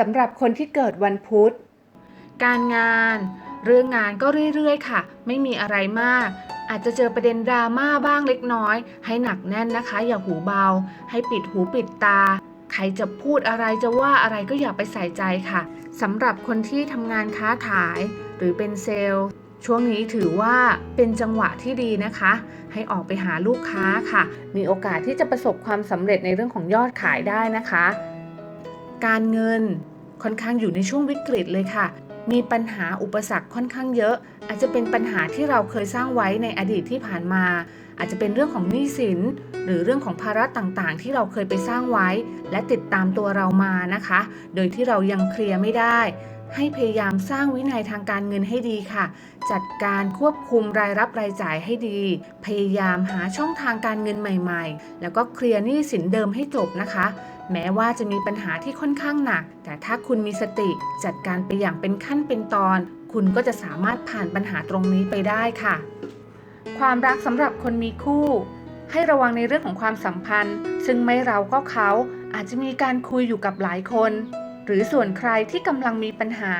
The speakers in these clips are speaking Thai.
สำหรับคนที่เกิดวันพุธ การงาน เรื่องงานก็เรื่อยๆ ค่ะ ไม่มีอะไรมาก อาจจะเจอประเด็นดราม่าบ้างเล็กน้อย ให้หนักแน่นนะคะ อย่าหูเบา ให้ปิดหูปิดตา ใครจะพูดอะไรจะว่าอะไรก็อย่าไปใส่ใจค่ะสำหรับคนที่ทำงานค้าขาย หรือเป็นเซลล์ช่วงนี้ถือว่าเป็นจังหวะที่ดีนะคะ ให้ออกไปหาลูกค้าค่ะ มีโอกาสที่จะประสบความสำเร็จในเรื่องของยอดขายได้นะคะ การเงิน ค่อนข้างอยู่ในช่วงวิกฤตเลยค่ะ มีปัญหาอุปสรรคค่อนข้างเยอะ อาจจะเป็นปัญหาที่เราเคยสร้างไว้ในอดีตที่ผ่านมา อาจจะเป็นเรื่องของหนี้สิน หรือเรื่องของภาระต่างๆ ที่เราเคยไปสร้างไว้ และติดตามตัวเรามานะคะ โดยที่เรายังเคลียร์ไม่ได้ให้พยายามสร้างวินัยทางการเงินให้ดีค่ะ จัดการควบคุมรายรับรายจ่ายให้ดี พยายามหาช่องทางการเงินใหม่ ๆ แล้วก็เคลียร์หนี้สินเดิมให้จบนะคะ แม้ว่าจะมีปัญหาที่ค่อนข้างหนัก แต่ถ้าคุณมีสติจัดการไปอย่างเป็นขั้นเป็นตอน คุณก็จะสามารถผ่านปัญหาตรงนี้ไปได้ค่ะ ความรักสำหรับคนมีคู่ ให้ระวังในเรื่องของความสัมพันธ์ ซึ่งไม่เราก็เขาอาจจะมีการคุยอยู่กับหลายคน หรือส่วนใครที่กำลังมีปัญหา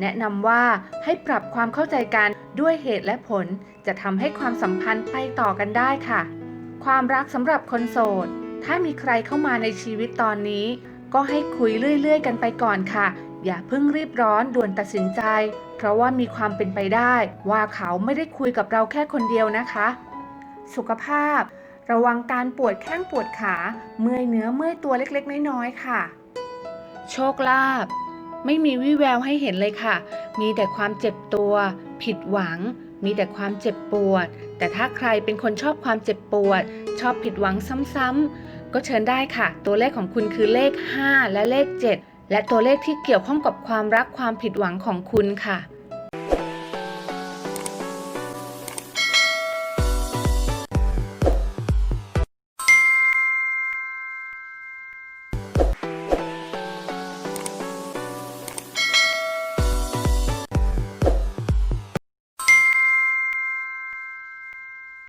แนะนำว่าให้ปรับความเข้าใจกันด้วยเหตุและผล จะทำให้ความสัมพันธ์ไปต่อกันได้ค่ะ ความรักสำหรับคนโสด ถ้ามีใครเข้ามาในชีวิตตอนนี้ ก็ให้คุยเรื่อย ๆ กันไปก่อนค่ะ อย่าเพิ่งรีบร้อนด่วนตัดสินใจ เพราะว่ามีความเป็นไปได้ ว่าเขาไม่ได้คุยกับเราแค่คนเดียวนะคะ สุขภาพ ระวังการปวดแข้งปวดขา เมื่อยเนื้อเมื่อยตัวเล็กๆ น้อยๆค่ะ โชคลาภไม่มีวี่แววให้เห็นเลยค่ะ มีแต่ความเจ็บตัว ผิดหวัง มีแต่ความเจ็บปวด แต่ถ้าใครเป็นคนชอบความเจ็บปวด ชอบผิดหวังซ้ำๆก็เชิญได้ค่ะ ตัวเลขของคุณคือเลข 5 และเลข 7 และตัวเลขที่เกี่ยวข้องกับความรักความผิดหวังของคุณค่ะ